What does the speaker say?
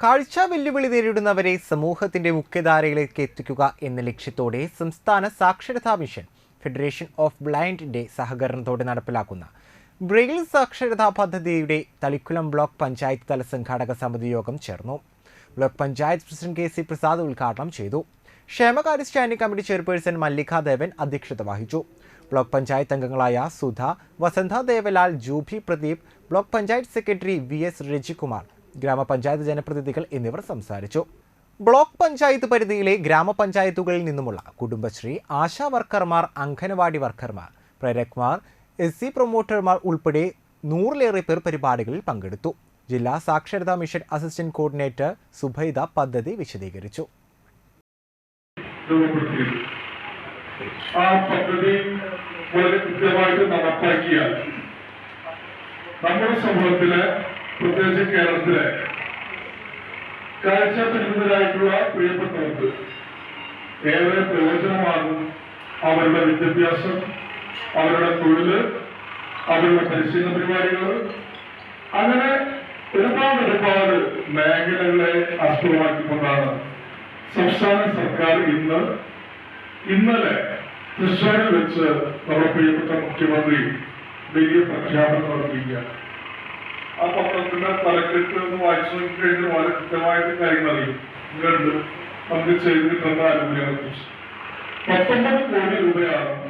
കാഴ്ച വെല്ലുവിളി നേരിടുന്നവരെ സമൂഹത്തിന്റെ മുഖ്യധാരയിലേക്ക് എത്തിക്കുക എന്ന ലക്ഷ്യത്തോടെ സംസ്ഥാന സാക്ഷരതാ മിഷൻ ഫെഡറേഷൻ ഓഫ് ബ്ലൈൻഡിന്റെ സഹകരണത്തോടെ നടപ്പിലാക്കുന്ന ബ്രെയിൽ സാക്ഷരതാ പദ്ധതിയുടെ തളിക്കുളം ബ്ലോക്ക് പഞ്ചായത്ത് തല സംഘാടക സമിതി യോഗം ചേർന്നു. Block panchayat president K C Prasad ഉദ്ഘാടനം ചെയ്തു. ക്ഷേമകാര്യ standing committee chairperson Mallika Devan അധ്യക്ഷത വഹിച്ചു. ബ്ലോക്ക് പഞ്ചായത്ത് അംഗങ്ങളായ Sudha Vasantha Devalal Jubhi Pradeep block panchayat secretary V S Rajikumar ഗ്രാമപഞ്ചായത്ത് ജനപ്രതിനിധികൾ എന്നിവർ സംസാരിച്ചു. ബ്ലോക്ക് പഞ്ചായത്ത് പരിധിയിലെ ഗ്രാമപഞ്ചായത്തുകളിൽ നിന്നുമുള്ള കുടുംബശ്രീ ആശാ വർക്കർമാർ അംഗനവാടി വർക്കർമാർ പ്രേരക്മാർ എസ് സി പ്രൊമോട്ടർമാർ ഉൾപ്പെടെ നൂറിലേറെ പേർ പരിപാടികളിൽ പങ്കെടുത്തു. ജില്ലാ സാക്ഷരതാ മിഷൻ അസിസ്റ്റന്റ് കോർഡിനേറ്റർ സുബൈദ പദ്ധതി വിശദീകരിച്ചു. ആ പദ്ധതി വളരെ കൃത്യമായിട്ട് നടപ്പാക്കിയാൽ നമ്മുടെ സമൂഹത്തിലെ പ്രത്യേകിച്ച് കേരളത്തിലെ കാഴ്ച പരിമിതരായിട്ടുള്ള പ്രിയപ്പെട്ടവർക്ക് ഏറെ പ്രയോജനമാകും അവരുടെ വിദ്യാഭ്യാസം അവരുടെ തൊഴിൽ അവരുടെ പരിശീലന പരിപാടികൾ അങ്ങനെ ഒരുപാട് ഒരുപാട് മേഖലകളെ ആസ്പദമാക്കിക്കൊണ്ടാണ് സംസ്ഥാന സർക്കാർ ഇന്ന് ഇന്നലെ തൃശ്ശൂരിൽ വെച്ച് നമ്മുടെ പ്രിയപ്പെട്ട മുഖ്യമന്ത്രി വലിയ പ്രഖ്യാപനം നടത്തിയിരിക്കുകയാണ്. ആ പത്രത്തിന്റെ തലക്കെട്ട് ഒന്ന് വായിച്ചു നോക്കി കഴിഞ്ഞാൽ വളരെ കൃത്യമായിട്ട് കാര്യങ്ങൾ അറിയും. ഇങ്ങോട്ട് നമുക്ക് ചെയ്ത് കിട്ടുന്ന ആനുകൂല്യങ്ങളെ കുറിച്ച്. പത്തൊമ്പത് കോടി രൂപയാണ്?